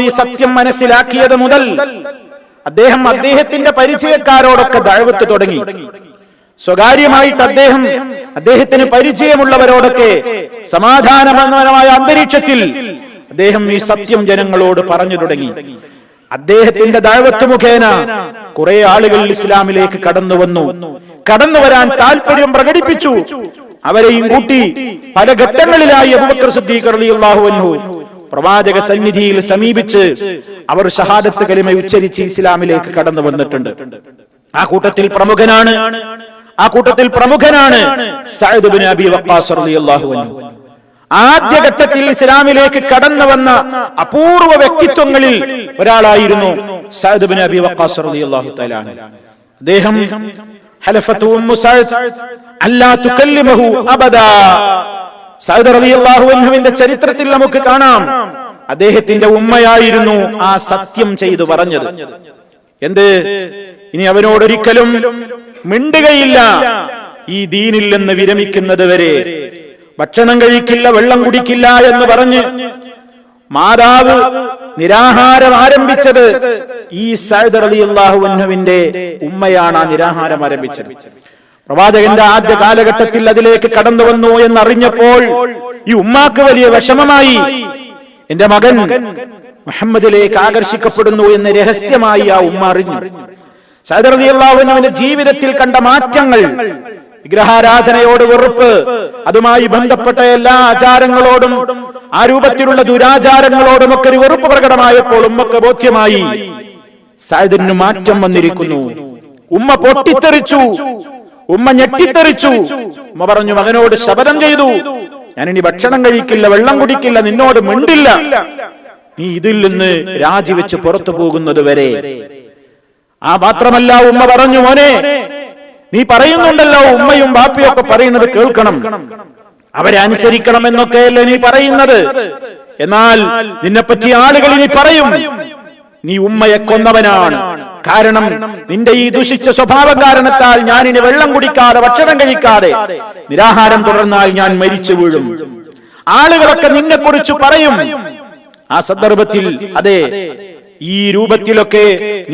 ഈ സത്യം മനസ്സിലാക്കിയത് മുതൽ അദ്ദേഹം അദ്ദേഹത്തിന്റെ പരിചയക്കാരോടൊക്കെ ദഴവത്ത് തുടങ്ങി. സ്വകാര്യമായിട്ട് അദ്ദേഹം അദ്ദേഹത്തിന് പരിചയമുള്ളവരോടൊക്കെ സമാധാനപരമായ അന്തരീക്ഷത്തിൽ അദ്ദേഹം ഈ സത്യം ജനങ്ങളോട് പറഞ്ഞു തുടങ്ങി. അദ്ദേഹത്തിന്റെ ദഴവത്ത് മുഖേന കുറെ ആളുകൾ ഇസ്ലാമിലേക്ക് കടന്നു വന്നു. കടന്നു വരാൻ താല്പര്യം പ്രകടിപ്പിച്ചു. അവരെയും കൂട്ടി പല ഘട്ടങ്ങളിലായി അബൂബക്കർ സിദ്ദീഖ് അൻഹു പ്രവാചക സന്നിധിയിൽ സമീപിച്ച് അവർ ഷഹാദത്ത് കലിമ ഉച്ചരിച്ച് ഇസ്ലാമിലേക്ക് കടന്നു വന്നിട്ടുണ്ട്. ആ കൂട്ടത്തിൽ പ്രമുഖനാണ്. ആ കൂട്ടത്തിൽ പ്രമുഖനാണ് ആദ്യ ഘട്ടത്തിൽ ഇസ്ലാമിലേക്ക് കടന്നു വന്ന അപൂർവ വ്യക്തിത്വങ്ങളിൽ ഒരാളായിരുന്നു വക്കാസ് റളിയല്ലാഹു തആല. അദ്ദേഹം അല്ലാ സഅദ് റളിയല്ലാഹു അൻഹുവിന്റെ ചരിത്രത്തിൽ നമുക്ക് കാണാം. അദ്ദേഹത്തിന്റെ ഉമ്മയായിരുന്നു ആ സത്യം ചെയ്തു പറഞ്ഞത്. എന്ത്? ഇനി അവനോടൊരിക്കലും മിണ്ടുകയില്ല. ഈ ദീനിൽ നിന്ന് വിരമിക്കുന്നത് വരെ. ഭക്ഷണം കഴിക്കില്ല വെള്ളം കുടിക്കില്ല എന്ന് പറഞ്ഞ് മാതാവ് നിരാഹാരം ആരംഭിച്ചത് ഈ സൈദ് റളിയല്ലാഹു അൻഹുവിന്റെ ഉമ്മയാണ് ആ നിരാഹാരം ആരംഭിച്ചത്. പ്രവാചകന്റെ ആദ്യ കാലഘട്ടത്തിൽ അതിലേക്ക് കടന്നു വന്നു എന്നറിഞ്ഞപ്പോൾ ഈ ഉമ്മാക്ക് വലിയ വിഷമമായി. എന്റെ മകൻ മുഹമ്മദിലേക്ക് ആകർഷിക്കപ്പെടുന്നു എന്ന് രഹസ്യമായി ആ ഉമ്മ അറിഞ്ഞു. സൈദ് റളിയല്ലാഹു ജീവിതത്തിൽ കണ്ട മാറ്റങ്ങൾ വിഗ്രഹാരാധനയോട് വെറുപ്പ് അതുമായി ബന്ധപ്പെട്ട എല്ലാ ആചാരങ്ങളോടും ആ രൂപത്തിലുള്ള ദുരാചാരങ്ങളോടും ഒക്കെ ഒരു വെറുപ്പ് പ്രകടമായപ്പോൾ ഉമ്മക്ക് ബോധ്യമായി. സായദിന് മാറ്റം വന്നിരിക്കുന്നു. ഉമ്മ പൊട്ടിത്തെറിച്ചു. ഉമ്മ ഞെട്ടിത്തെറിച്ചു. ഉമ്മ പറഞ്ഞു മകനോട് ശപഥം ചെയ്തു. ഞാൻ ഇനി ഭക്ഷണം കഴിക്കില്ല വെള്ളം കുടിക്കില്ല നിന്നോട് മിണ്ടില്ല. നീ ഇതിൽ നിന്ന് രാജിവെച്ച് പുറത്തു പോകുന്നത് വരെ. ആ മാത്രമല്ല ഉമ്മ പറഞ്ഞു മോനെ നീ പറയുന്നുണ്ടല്ലോ ഉമ്മയും ബാപ്പയും ഒക്കെ പറയുന്നത് കേൾക്കണം. അവരെ അനുസരിക്കണം എന്നൊക്കെയല്ലേ നീ പറയുന്നത്. എന്നാൽ നിന്നെപ്പറ്റി ആളുകൾ ഇനി പറയും. നീ ഉമ്മയെ കൊന്നവനാണ്. കാരണം നിന്റെ ഈ ദുഷിച്ച സ്വഭാവം കാരണത്താൽ ഞാൻ വെള്ളം കുടിക്കാതെ ഭക്ഷണം കഴിക്കാതെ നിരാഹാരം തുടർന്നാൽ ഞാൻ മരിച്ചു വീഴും. ആളുകളൊക്കെ നിന്നെ കുറിച്ച് പറയും. ആ സന്ദർഭത്തിൽ അതെ ഈ രൂപത്തിലൊക്കെ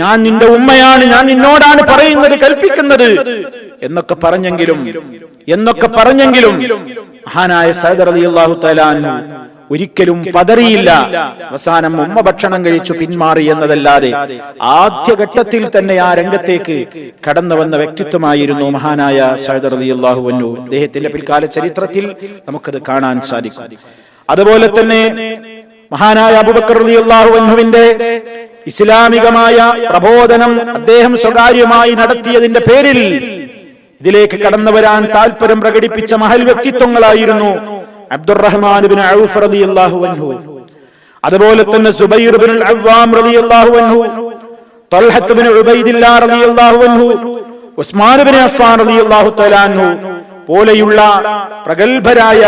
ഞാൻ നിന്റെ ഉമ്മയാണ് ഞാൻ നിന്നോടാണ് പറയുന്നത് കൽപ്പിക്കുന്നത് എന്നൊക്കെ പറഞ്ഞെങ്കിലും എന്നൊക്കെ പറഞ്ഞെങ്കിലും മഹാനായ സൈദർ അലി അള്ളാഹു തലാനു ഒരിക്കലും പതറിയില്ല. അവസാനം ഉമ്മ ഭക്ഷണം കഴിച്ചു പിന്മാറി എന്നതല്ലാതെ ആദ്യഘട്ടത്തിൽ തന്നെ ആ രംഗത്തേക്ക് കടന്നു വന്ന വ്യക്തിത്വമായിരുന്നു മഹാനായ അലി അള്ളാഹു അദ്ദേഹത്തിന്റെ പിൽക്കാല ചരിത്രത്തിൽ നമുക്കത് കാണാൻ സാധിക്കും. അതുപോലെ തന്നെ മഹാനായ അബുബക്കർ റളിയല്ലാഹു അൻഹുവിന്റെ ഇസ്ലാമികമായ പ്രബോധനം അദ്ദേഹം സ്വകാര്യമായി നടത്തിയതിന്റെ പേരിൽ ഇതിലേക്ക് കടന്നു വരാൻ താല്പര്യം പ്രകടിപ്പിച്ച മഹൽ വ്യക്തിത്വങ്ങളായിരുന്നു അബ്ദുറഹ്മാൻ ഔഫ് റളിയല്ലാഹു അൻഹു. അതുപോലെ തന്നെ സുബൈർ അവ്വാം റളിയല്ലാഹു അൻഹു ഉബൈദില്ലാ റളിയല്ലാഹു അൻഹു ഉസ്മാൻ റളിയല്ലാഹു തആല അൻഹു പോലെയുള്ള പ്രഗത്ഭരായ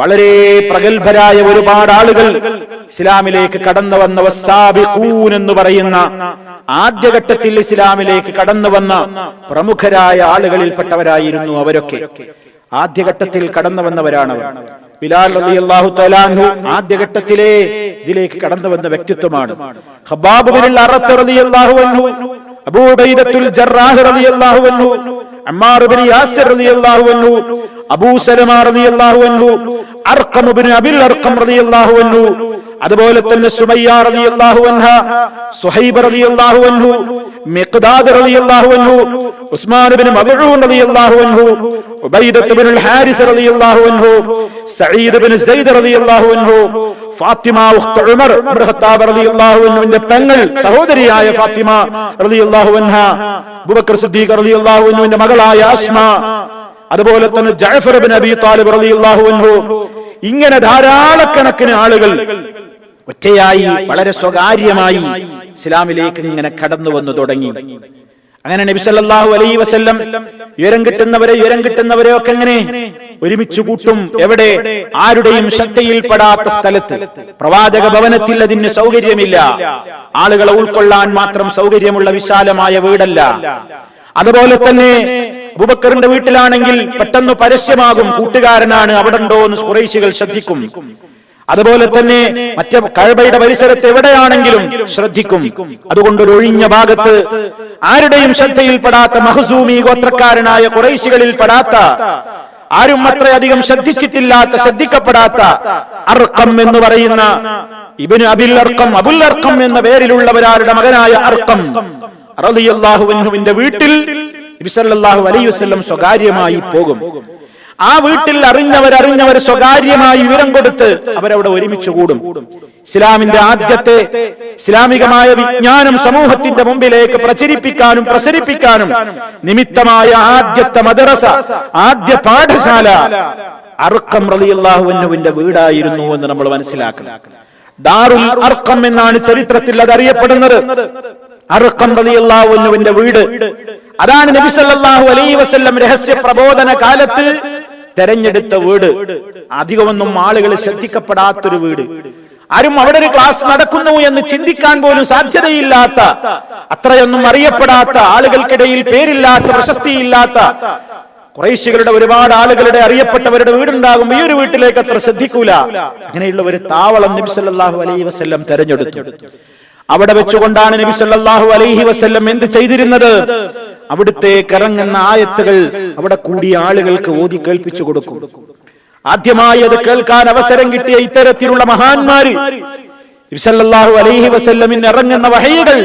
വളരെ പ്രഗത്ഭരായ ഒരുപാട് ആളുകൾ ഇസ്ലാമിലേക്ക് കടന്നു വന്ന വസ്സാബിഖൂൻ എന്ന് പറയുന്ന ആദ്യഘട്ടത്തിൽ ഇസ്ലാമിലേക്ക് കടന്നു വന്ന പ്രമുഖരായ ആളുകളിൽപ്പെട്ടവരായിരുന്നു അവരൊക്കെ. ആദ്യഘട്ടത്തിൽ കടന്നു വന്നവരാണ് ബിലാൽ റളിയല്ലാഹു തആലാഹു ആദ്യഘട്ടത്തിലെ ഇതിലേക്ക് കടന്നു വന്ന വ്യക്തിത്വമാണ്. ഖബാബ് ബിൻ അറത്ത് റളിയല്ലാഹു അൻഹു അബൂ ഉബൈദത്തുൽ ജറാഹ് റളിയല്ലാഹു അൻഹു അമ്മാർ ബിൻ യാസിർ റളിയല്ലാഹു അൻഹു അബൂ സലമ റളിയല്ലാഹു അൻഹു അർഖം ബിൻ അബിൽ അർഖം റളിയല്ലാഹു അൻഹു അതുപോലെ തന്നെ സുമയ്യ റളിയല്ലാഹു അൻഹ സുഹൈബ് റളിയല്ലാഹു അൻഹു ഉസ്മാൻ റളിയല്ലാഹു അൻഹു ഹാരിസ് റളിയല്ലാഹു അൻഹു സഈദ് റളിയല്ലാഹു അൻഹു ഫാത്തിമ ഉമർ റളിയല്ലാഹു അൻഹുവിന്റെ പെങ്ങൾ സഹോദരിയായ ഫാത്തിമ റളിയല്ലാഹു അൻഹ അബൂബക്കർ സിദ്ദീഖ് റളിയല്ലാഹു അൻഹുവിന്റെ മകളായ അസ്മ അതുപോലെ തന്നെ ജഅഫർ അബി താലിബ് റളിയല്ലാഹു അൻഹു ഇങ്ങനെ ധാരാളക്കണക്കിന് ആളുകൾ ഒറ്റയായി വളരെ സ്വകാര്യമായി ഇസ്ലാമിലേക്ക് ഇങ്ങനെ കടന്നു വന്നു തുടങ്ങി. അങ്ങനെ നബി സല്ലല്ലാഹു അലൈഹി വസല്ലം ഉയരം കിട്ടുന്നവരെ ഉയരം കിട്ടുന്നവരെ ഒക്കെ എങ്ങനെ ഒരുമിച്ച് കൂട്ടും? എവിടെ? ആരുടെയും ശ്രദ്ധയിൽപ്പെടാത്ത സ്ഥലത്ത്. പ്രവാചക ഭവനത്തിൽ അതിന് സൗകര്യമില്ല. ആളുകളെ ഉൾക്കൊള്ളാൻ മാത്രം സൗകര്യമുള്ള വിശാലമായ വീടല്ല. അതുപോലെ തന്നെ അബൂബക്കറിന്റെ വീട്ടിലാണെങ്കിൽ പെട്ടെന്ന് പരസ്യമാകും കൂട്ടുകാരനാണ് അവിടെ ഉണ്ടോ എന്ന് കുറേശികൾ ശ്രദ്ധിക്കും. അതുപോലെ തന്നെ മറ്റേ കഴബയുടെ പരിസരത്ത് എവിടെയാണെങ്കിലും ശ്രദ്ധിക്കും. അതുകൊണ്ട് ഒരു ഒഴിഞ്ഞ ഭാഗത്ത് ആരുടെയും ശ്രദ്ധയിൽപ്പെടാത്ത മഹസൂമി ഗോത്രക്കാരനായ കുറൈശികളിൽ പെടാത്ത ആരും അത്രയധികം ശ്രദ്ധിച്ചിട്ടില്ലാത്ത ശ്രദ്ധിക്കപ്പെടാത്ത അർക്കം എന്ന് പറയുന്ന ഇബിന് അബിൽ അർക്കം അബുൽ അർക്കം എന്ന പേരിലുള്ളവരാരുടെ മകനായ അർക്കം റളിയല്ലാഹുവിന്റെ വീട്ടിൽ നബിസല്ലാഹു അലൈഹി വസല്ലം സ്വകാര്യമായി പോകും. ആ വീട്ടിൽ അറിഞ്ഞവർ അറിഞ്ഞവർ സ്വകാര്യമായി വിവരം കൊടുത്ത് അവരവിടെ ഒരുമിച്ച് കൂടും. ഇസ്ലാമിന്റെ ആദ്യത്തെ ഇസ്ലാമികമായ വിജ്ഞാനം സമൂഹത്തിന്റെ മുമ്പിലേക്ക് പ്രചരിപ്പിക്കാനും പ്രസരിപ്പിക്കാനും നിമിത്തമായ ആദ്യത്തെ മദ്രസ ആദ്യ പാഠശാല അർക്കം റലിയല്ലാഹുവിന്റെ വീടായിരുന്നു എന്ന് നമ്മൾ മനസ്സിലാക്കണം. ദാറുൽ അർക്കം എന്നാണ് ചരിത്രത്തിൽ അത് അറിയപ്പെടുന്നത്. അർക്കം റലിയല്ലാഹുവിന്റെ വീട്. അതാണ് നബി സല്ലല്ലാഹു അലൈഹി വസല്ലം രഹസ്യ പ്രബോധന കാലത്ത് തെരഞ്ഞെടുത്ത വീട്. അധികമൊന്നും ആളുകൾ ശ്രദ്ധിക്കപ്പെടാത്തൊരു വീട്. ആരും അവിടെ ഒരു ക്ലാസ് നടക്കുന്നു എന്ന് ചിന്തിക്കാൻ പോലും സാധ്യതയില്ലാത്ത അത്രയൊന്നും അറിയപ്പെടാത്ത ആളുകൾക്കിടയിൽ പേരില്ലാത്ത പ്രശസ്തിയില്ലാത്ത കുറേശികളുടെ ഒരുപാട് ആളുകളുടെ അറിയപ്പെട്ടവരുടെ വീടുണ്ടാകും. ഈ ഒരു വീട്ടിലേക്ക് അത്ര ശ്രദ്ധിക്കൂല. അങ്ങനെയുള്ള ഒരു താവളം നബി അലൈഹി വസ്ല്ലം തെരഞ്ഞെടുത്തു. അവിടെ വെച്ചുകൊണ്ടാണ് നബി സല്ലല്ലാഹു അലൈഹി വസ്ല്ലം എന്ത് ചെയ്തിരുന്നത്? അവിടുത്തേക്ക് കറങ്ങുന്ന ആയത്തുകൾ അവിടെ കൂടിയ ആളുകൾക്ക് ഓതി കേൾപ്പിച്ചു കൊടുക്കും. ആദ്യമായി അത് കേൾക്കാൻ അവസരം കിട്ടിയ ഇത്തരത്തിലുള്ള മഹാന്മാര് നബി സല്ലല്ലാഹു അലൈഹി വസല്ലമിന് ഇറങ്ങുന്ന വഹയുകൾ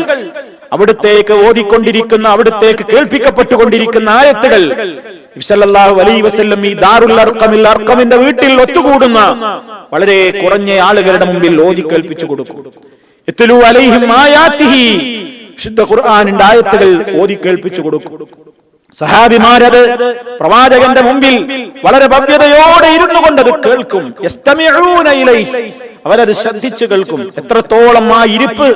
അവിടുത്തേക്ക് ഓതിക്കൊണ്ടിരിക്കുന്ന അവിടുത്തേക്ക് കേൾപ്പിക്കപ്പെട്ടുകൊണ്ടിരിക്കുന്ന ആയത്തുകൾ നബി സല്ലല്ലാഹു അലൈഹി വസല്ലം ഈ ദാറുൽ അർക്കമിൽ അർക്കമിന്റെ വീട്ടിൽ ഒത്തുകൂടുന്ന വളരെ കുറഞ്ഞ ആളുകളുടെ മുമ്പിൽ ഓതി കേൾപ്പിച്ചു കൊടുക്കും. വിശുദ്ധ ഖുർആാനിന്റെ ആയത്തുകൾ ഓതി കേൾപ്പിച്ചു കൊടുക്കും. സഹാബിമാരത് പ്രവാചകന്റെ മുമ്പിൽ വളരെ ഭവ്യതയോടെ ഇരുന്നു കൊണ്ടത് കേൾക്കും. അവരത് ശ്രദ്ധിച്ചു കേൾക്കും. എത്രത്തോളം ആ ഇരിപ്പ്.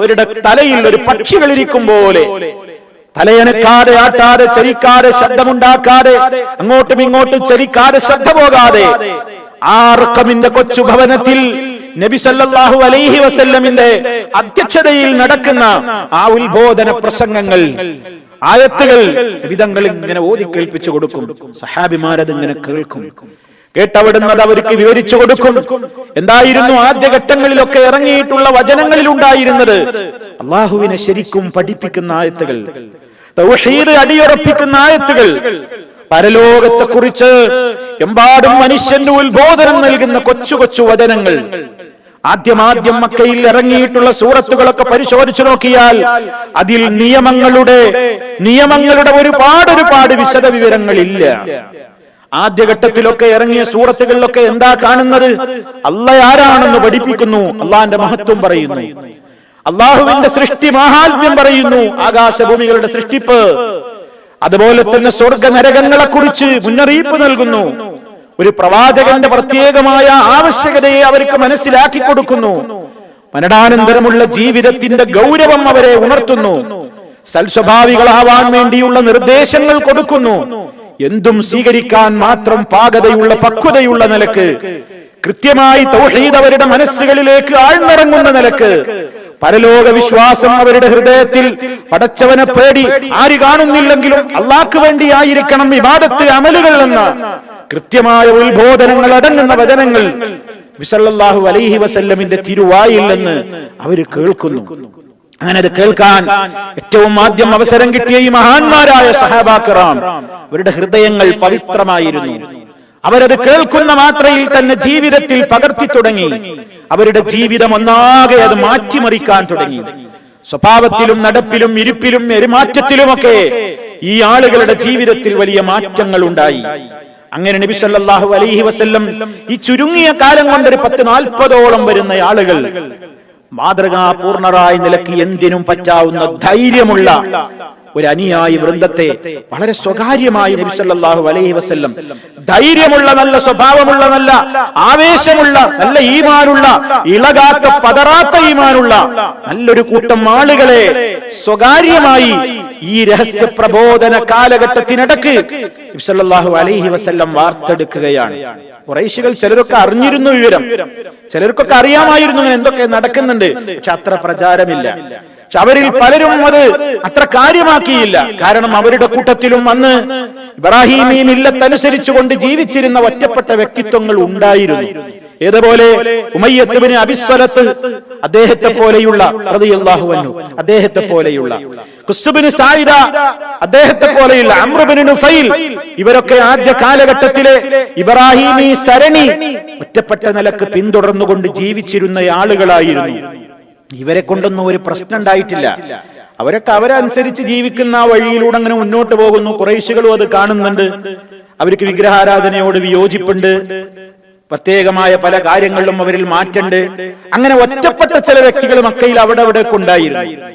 അവരുടെ തലയിൽ ഒരു പക്ഷികൾ ഇരിക്കും പോലെ. തലയനക്കാതെ ആട്ടാതെ ചരിക്കാതെ ശബ്ദമുണ്ടാക്കാതെ അങ്ങോട്ടും ഇങ്ങോട്ടും ചരിക്കാതെ ശ്രദ്ധ പോകാതെ ആർക്കമിന്റെ കൊച്ചു ഭവനത്തിൽ നബി സല്ലല്ലാഹു അലൈഹി വസല്ലമിന്റെ അധ്യക്ഷതയിൽ നടക്കുന്ന ആ ഉത്ബോധന പ്രസംഗങ്ങൾ ആയത്തുകൾ വിധങ്ങൾ ഇങ്ങനെ ഓതി കേൾപ്പിച്ചു കൊടുക്കും. സഹാബിമാരത് ഇങ്ങനെ കേൾക്കും. കേട്ടവിടുന്നത് അവർക്ക് വിവരിച്ചു കൊടുക്കും. എന്തായിരുന്നു ആദ്യഘട്ടങ്ങളിലൊക്കെ ഇറങ്ങിയിട്ടുള്ള വചനങ്ങളിൽ ഉണ്ടായിരുന്നത്? അള്ളാഹുവിനെ ശരിക്കും പഠിപ്പിക്കുന്ന ആയത്തുകൾ തൗഹീദ് അടിയുറപ്പിക്കുന്ന ആയത്തുകൾ പരലോകത്തെ കുറിച്ച് എമ്പാടും മനുഷ്യന്റെ ഉത്ബോധനം നൽകുന്ന കൊച്ചു കൊച്ചു വചനങ്ങൾ. ആദ്യമാദ്യം മക്കയിൽ ഇറങ്ങിയിട്ടുള്ള സൂറത്തുകളൊക്കെ പരിശോധിച്ചു നോക്കിയാൽ അതിൽ നിയമങ്ങളുടെ നിയമങ്ങളുടെ ഒരുപാട് ഒരുപാട് വിശദ വിവരങ്ങളില്ല. ആദ്യഘട്ടത്തിലൊക്കെ ഇറങ്ങിയ സൂറത്തുകളിലൊക്കെ എന്താ കാണുന്നത്? അല്ല ആരാണെന്ന് പഠിപ്പിക്കുന്നു അള്ളാന്റെ മഹത്വം പറയുന്നു. അള്ളാഹുവിന്റെ സൃഷ്ടി മഹാത്മ്യം പറയുന്നു ആകാശഭൂമികളുടെ സൃഷ്ടിപ്പ്. അതുപോലെ തന്നെ സ്വർഗ നരകങ്ങളെ കുറിച്ച് മുന്നറിയിപ്പ് നൽകുന്നു. ഒരു പ്രവാചകന്റെ പ്രത്യേകമായ ആവശ്യകതയെ അവർക്ക് മനസ്സിലാക്കി കൊടുക്കുന്നു. മരണാനന്തരമുള്ള ജീവിതത്തിന്റെ ഗൗരവം അവരെ ഉണർത്തുന്നു. സൽസ്വഭാവികളാവാൻ വേണ്ടിയുള്ള നിർദ്ദേശങ്ങൾ കൊടുക്കുന്നു. എന്തും സ്വീകരിക്കാൻ മാത്രം പാകതയുള്ള പക്വതയുള്ള നിലയ്ക്ക്. കൃത്യമായി തൗഹീദ് അവരുടെ മനസ്സുകളിലേക്ക് ആഴ്ന്നിറങ്ങുന്ന നിലയ്ക്ക്. പരലോക വിശ്വാസം അവരുടെ ഹൃദയത്തിൽ പടച്ചവനെ പേടി ആര് കാണുന്നില്ലെങ്കിലും അള്ളാക്ക് വേണ്ടി ആയിരിക്കണം വിവാദത്ത് അമലുകൾ എന്ന കൃത്യമായ ഉത്ബോധനങ്ങൾ അടങ്ങുന്ന വചനങ്ങൾ വിസല്ലാഹു അലൈഹി വസല്ലമിന്റെ തിരുവായിൽ നിന്ന് അവർ കേൾക്കുന്നു. അങ്ങനെ അത് കേൾക്കാൻ ഏറ്റവും ആദ്യം അവസരം കിട്ടിയ ഈ മഹാന്മാരായ സഹാബാക്കറാം അവരുടെ ഹൃദയങ്ങൾ പവിത്രമായിരുന്നു. അവരത് കേൾക്കുന്ന മാത്രയിൽ തന്നെ ജീവിതത്തിൽ പകർത്തി തുടങ്ങി. അവരുടെ ജീവിതം ഒന്നാകെ അത് മാറ്റിമറിക്കാൻ തുടങ്ങി. സ്വഭാവത്തിലും നടപ്പിലും ഇരിപ്പിലും പെരുമാറ്റത്തിലുമൊക്കെ ഈ ആളുകളുടെ ജീവിതത്തിൽ വലിയ മാറ്റങ്ങൾ ഉണ്ടായി. അങ്ങനെ നബി സല്ലല്ലാഹു അലൈഹി വസല്ലം ഈ ചുരുങ്ങിയ കാലം കൊണ്ട് ഒരു പത്ത് നാൽപ്പതോളം വരുന്ന ആളുകൾ മാതൃകാപൂർണരായ നിലയ്ക്ക് എന്തിനും പറ്റാവുന്ന ധൈര്യമുള്ള ഒരു അനുയായി വൃന്ദത്തെ വളരെ സ്വകാര്യമായി നബി സല്ലല്ലാഹു അലൈഹി വസ്ല്ലം. ധൈര്യമുള്ള നല്ല സ്വഭാവമുള്ള നല്ല ആവേശമുള്ള നല്ല ഈമാനുള്ള ഇളകാത്ത പതറാത്ത ഈമാനുള്ള നല്ലൊരു കൂട്ടം ആളുകളെ സ്വകാര്യമായി ഈ രഹസ്യ പ്രബോധന കാലഘട്ടത്തിനിടക്ക് നബി സല്ലല്ലാഹു അലൈഹി വസ്ല്ലം വാർത്തെടുക്കുകയാണ്. കുറേശികൾ ചിലരൊക്കെ അറിഞ്ഞിരുന്നു വിവരം. ചിലർക്കൊക്കെ അറിയാമായിരുന്നു എന്തൊക്കെ നടക്കുന്നുണ്ട്. പക്ഷെ അത്ര പ്രചാരമില്ല. പക്ഷെ അവരിൽ പലരും അത് അത്ര കാര്യമാക്കിയില്ല. കാരണം അവരുടെ കൂട്ടത്തിലും അന്ന് ഇബ്രാഹിമി മില്ലത്തനുസരിച്ചുകൊണ്ട് ജീവിച്ചിരുന്ന ഒറ്റപ്പെട്ട വ്യക്തിത്വങ്ങൾ ഉണ്ടായിരുന്നു. ഏതുപോലെ ഉമയ്യത്തുവിന് അബിസ്വലത്ത് അദ്ദേഹത്തെ പോലെയുള്ള റളിയല്ലാഹു അൻഹു അദ്ദേഹത്തെ പോലെയുള്ള കുസ്ബിന് സായിദ അദ്ദേഹത്തെ പോലെയുള്ള അമ്രുബിന് നുഫൈൽ ഇവരൊക്കെ ആദ്യ കാലഘട്ടത്തിലെ ഇബ്രാഹിമി സരണി ഒറ്റപ്പെട്ട നിലയ്ക്ക് പിന്തുടർന്നുകൊണ്ട് ജീവിച്ചിരുന്ന ആളുകളായിരുന്നു. ഇവരെ കൊണ്ടൊന്നും ഒരു പ്രശ്നം ഉണ്ടായിട്ടില്ല. അവരൊക്കെ അവരനുസരിച്ച് ജീവിക്കുന്ന ആ വഴിയിലൂടെ അങ്ങനെ മുന്നോട്ട് പോകുന്നു. കുറേശികളും അത് കാണുന്നുണ്ട്. അവർക്ക് വിഗ്രഹാരാധനയോട് വിയോജിപ്പുണ്ട്. പ്രത്യേകമായ പല കാര്യങ്ങളിലും അവരിൽ മാറ്റുണ്ട് അങ്ങനെ ഒറ്റപ്പെട്ട ചില വ്യക്തികൾ മക്കയിൽ അവിടെ അവിടെ ഉണ്ടായിരുന്നു.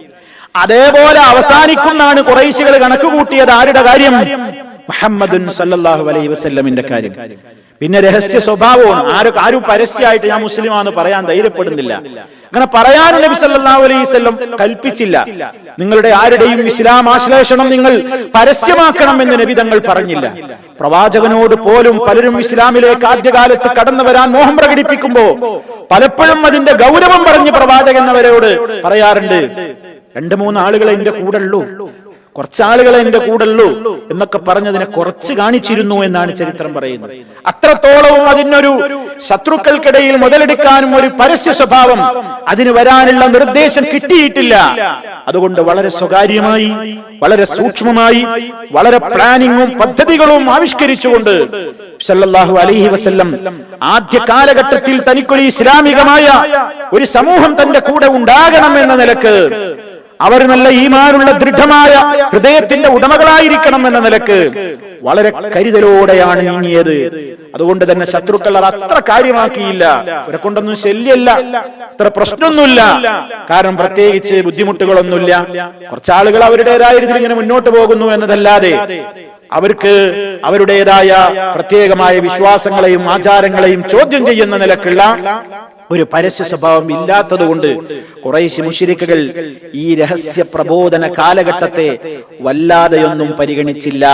അതേപോലെ അവസാനിക്കുന്നാണ് കുറേശികൾ കണക്ക് കൂട്ടിയത്. ആരുടെ കാര്യം? മുഹമ്മദുൻ സല്ലല്ലാഹു അലൈഹി വസ്ല്ലമിന്റെ കാര്യം. പിന്നെ രഹസ്യ സ്വഭാവമാണ് ആരും ആരും പരസ്യമായിട്ട് ഞാൻ മുസ്ലിമാണെന്ന് പറയാൻ ധൈര്യപ്പെടുന്നില്ല. അങ്ങനെ പറയാൻ നബി സല്ലല്ലാഹു അലൈഹി വസല്ലം കൽപ്പിച്ചില്ല. നിങ്ങളുടെ ആരുടെയും ഇസ്ലാം ആശ്ലേഷണം നിങ്ങൾ പരസ്യമാക്കണം എന്ന് നബി തങ്ങൾ പറഞ്ഞില്ല. പ്രവാചകനോട് പോലും പലരും ഇസ്ലാമിലേക്ക് ആദ്യകാലത്ത് കടന്നു വരാൻ മോഹം പ്രകടിപ്പിക്കുമ്പോ പലപ്പോഴും അതിന്റെ ഗൗരവം പറഞ്ഞ് പ്രവാചകൻ അവരോട് പറയാറുണ്ട്. രണ്ട് മൂന്ന് ആളുകളെ എന്റെ കൂടെ ഉള്ളൂ. കുറച്ചാളുകളെ എന്റെ കൂടല്ലോ എന്നൊക്കെ പറഞ്ഞതിനെ കുറച്ച് കാണിച്ചിരുന്നു എന്നാണ് ചരിത്രം പറയുന്നത്. അത്രത്തോളവും അതിനൊരു ശത്രുക്കൾക്കിടയിൽ മുതലെടുക്കാനും ഒരു പരസ്യ സ്വഭാവം അതിന് വരാനുള്ള നിർദ്ദേശം കിട്ടിയിട്ടില്ല. അതുകൊണ്ട് വളരെ സ്വകാര്യമായി വളരെ സൂക്ഷ്മമായി വളരെ പ്ലാനിങ്ങും പദ്ധതികളും ആവിഷ്കരിച്ചുകൊണ്ട് സല്ലല്ലാഹു അലൈഹി വസല്ലം ആദ്യ കാലഘട്ടത്തിൽ തനിക്കൊരു ഇസ്ലാമികമായ ഒരു സമൂഹം തന്റെ കൂടെ ഉണ്ടാകണം എന്ന നിലയ്ക്ക് അവർ നല്ല ഈമാനുള്ള ദൃഢമായ ഹൃദയത്തിന്റെ ഉടമകളായിരിക്കണം എന്ന നിലയ്ക്ക് വളരെ കരുതലോടെയാണ് നീങ്ങിയത്. അതുകൊണ്ട് തന്നെ ശത്രുക്കൾ അത് അത്ര കാര്യമാക്കിയില്ല. അവരെ കൊണ്ടൊന്നും ശല്യല്ല. അത്ര പ്രശ്നമൊന്നുമില്ല. കാരണം പ്രത്യേകിച്ച് ബുദ്ധിമുട്ടുകളൊന്നുമില്ല. കുറച്ചാളുകൾ അവരുടേതായ രീതിയിൽ ഇങ്ങനെ മുന്നോട്ട് പോകുന്നു എന്നതല്ലാതെ അവർക്ക് അവരുടേതായ പ്രത്യേകമായ വിശ്വാസങ്ങളെയും ആചാരങ്ങളെയും ചോദ്യം ചെയ്യുന്ന നിലക്കുള്ള ഒരു പരസ്യ സ്വഭാവം ഇല്ലാത്തതുകൊണ്ട് കുറേശ്ശി മുഷിരിക്കുകൾ ഈ രഹസ്യ പ്രബോധന കാലഘട്ടത്തെ വല്ലാതെയൊന്നും പരിഗണിച്ചില്ല.